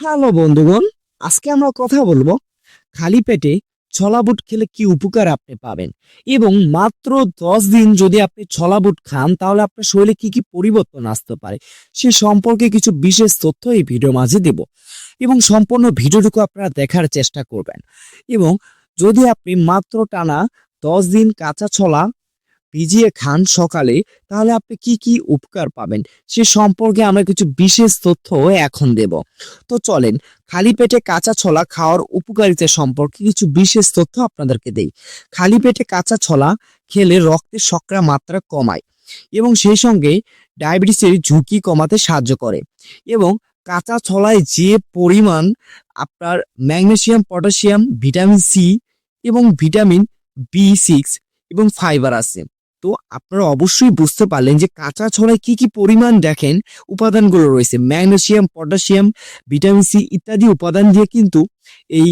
Hello বন্ধুগণ, আজকে আমরা কথা বলব খালি পেটে ছলা বুট খেলে কি উপকার আপনি পাবেন? এবং মাত্র দশ দিন যদি আপনি ছলা বুট খান, তাহলে আপনার শরীরে কি কি পরিবর্তন আসতে পারে? সে সম্পর্কে কিছু বিশেষ তথ্য এই ভিডিওর মাঝে দেব। এবং সম্পূর্ণ ভিডিওটুকু আপনারা দেখার চেষ্টা করবেন। এবং যদি আপনি মাত্র টানা দশ দিন কাঁচা ছলা ভিজিয়ে খান সকালে, তাহলে আপনি কি কি উপকার পাবেন? সে সম্পর্কে আমরা কিছু বিশেষ তথ্য এখন দেব। তো চলেন, খালি পেটে কাঁচা ছোলা খাওয়ার উপকারিতা সম্পর্কে কিছু বিশেষ তথ্য আপনাদেরকে দেই। খালি পেটে কাঁচা ছোলা খেলে রক্তের শর্করা মাত্রা কমায় এবং সেই সঙ্গে ডায়াবেটিসের ঝুঁকি কমাতে সাহায্য করে এবং কাঁচা ছোলায় যে পরিমাণ আপনার ম্যাগনেসিয়াম পটাশিয়াম ভিটামিন সি এবং ভিটামিন বি সিক্স এবং ফাইবার আছে তো আপনারা অবশ্যই বুঝতে পারলেন যে কাঁচা ছোলায় কি কি পরিমাণ দেখেন উপাদানগুলো রয়েছে। ম্যাগনেশিয়াম পটাশিয়াম ভিটামিন সি ইত্যাদি উপাদান দিয়ে কিন্তু এই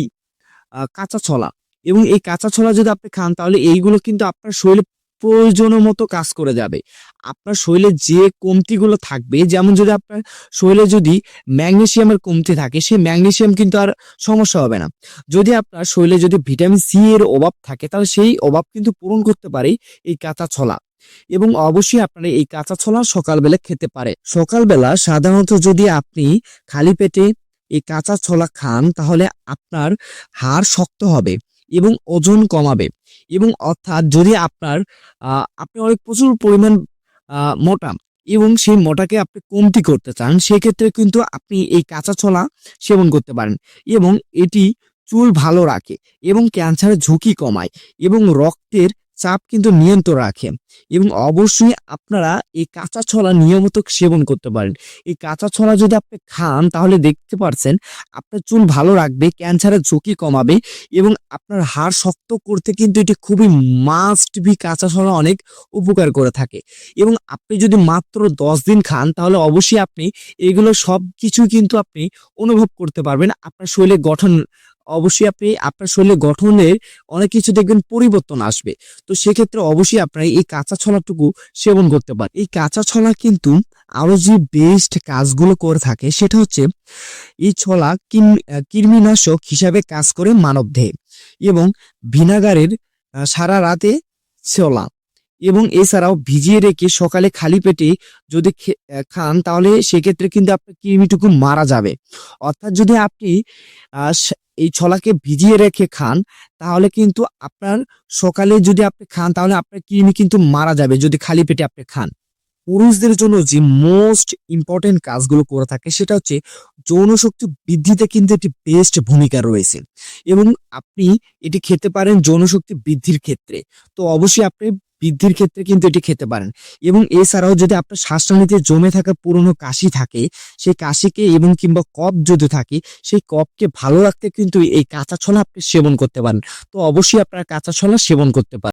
কাঁচা ছোলা এবং এই কাঁচা ছোলা যদি আপনি খান তাহলে এইগুলো কিন্তু আপনার শরীরে প্রয়োজন মতো কাজ করে যাবে। আপনার শরীরে যে কমতিগুলো থাকবে, যেমন যদি আপনার শরীরে যদি ম্যাগনেসিয়ামের কমতি থাকে, সেই ম্যাগনেশিয়াম কিন্তু আর সমস্যা হবে না। যদি আপনার শরীরে যদি ভিটামিন সি এর অভাব থাকে, তাহলে সেই অভাব কিন্তু পূরণ করতে পারে এই কাঁচা ছোলা। এবং অবশ্যই আপনারা এই কাঁচা ছোলা সকালবেলা খেতে পারে। সকালবেলা সাধারণত যদি আপনি খালি পেটে এই কাঁচা ছোলা খান, তাহলে আপনার হাড় শক্ত হবে এবং ওজন কমাবে। এবং অর্থাৎ যদি আপনার আপনি অনেক প্রচুর পরিমাণ মোটা এবং সেই মোটাকে আপনি কমতি করতে চান, সেক্ষেত্রে কিন্তু আপনি এই কাঁচা ছোলা সেবন করতে পারেন এবং এটি চুল ভালো রাখে এবং ক্যান্সারের ঝুঁকি কমায় এবং রক্তের চাপ কিন্তু নিয়ন্ত্রণ রাখে। এবং অবশ্যই আপনারা এই কাঁচা ছোলা নিয়মিত সেবন করতে পারেন। এই কাঁচা ছোলা যদি আপনি খান, তাহলে দেখতে পারছেন আপনার চুল ভালো রাখবে, ক্যান্সারের ঝুঁকি কমাবে এবং আপনার হাড় শক্ত করতে কিন্তু এটি খুবই মাস্ট বি কাঁচা ছোলা অনেক উপকার করে থাকে। এবং আপনি যদি মাত্র দশ দিন খান, তাহলে অবশ্যই আপনি এগুলো সব কিছু কিন্তু আপনি অনুভব করতে পারবেন। আপনার শরীরে গঠন অবশ্যই আপনি আপনার শরীরে গঠনের অনেক কিছু দেখবেন পরিবর্তন আসবে। তো সেক্ষেত্রে অবশ্যই আপনারা এই কাঁচা ছলাটুকু সেবন করতে পারেন। এই কাঁচা ছলা কিন্তু আরও যে বেস্ট কাজগুলো করে থাকে সেটা হচ্ছে এই ছলা কৃমিনাশক হিসাবে কাজ করে মানব দেহে এবং ভিনাগারের সারা রাতে ছোলা। এবং এছাড়াও ভিজিয়ে রেখে সকালে খালি পেটে যদি খান, তাহলে সেক্ষেত্রে কিন্তু আপনার কৃমিটুকু মারা যাবে। অর্থাৎ যদি আপনি এই ছলাকে ভিজিয়ে রেখে খান, তাহলে কিন্তু আপনার সকালে যদি আপনি খান, তাহলে আপনার কৃমি কিন্তু মারা যাবে যদি খালি পেটে আপনি খান। পুরুষদের জন্য যে মোস্ট ইম্পর্টেন্ট কাজগুলো করে থাকে, সেটা হচ্ছে যৌন শক্তি বৃদ্ধিতে কিন্তু একটি বেস্ট ভূমিকা রয়েছে। এবং আপনি এটি খেতে পারেন যৌন শক্তি বৃদ্ধির ক্ষেত্রে। তো অবশ্যই আপনি বৃদ্ধির ক্ষেত্রে কিন্তু এটি খেতে পারেন। এবং এছাড়াও যদি আপনার শ্বাসনালীতে জমে থাকা পুরনো কাশি থাকে, সেই কাশিকে এবং কিংবা কফ যদি থাকে, সেই কফকে ভালো রাখতে কিন্তু এই কাঁচা ছোলা আপনি সেবন করতে পারেন। তো অবশ্যই আপনার কাঁচা ছোলা সেবন করতে পারেন।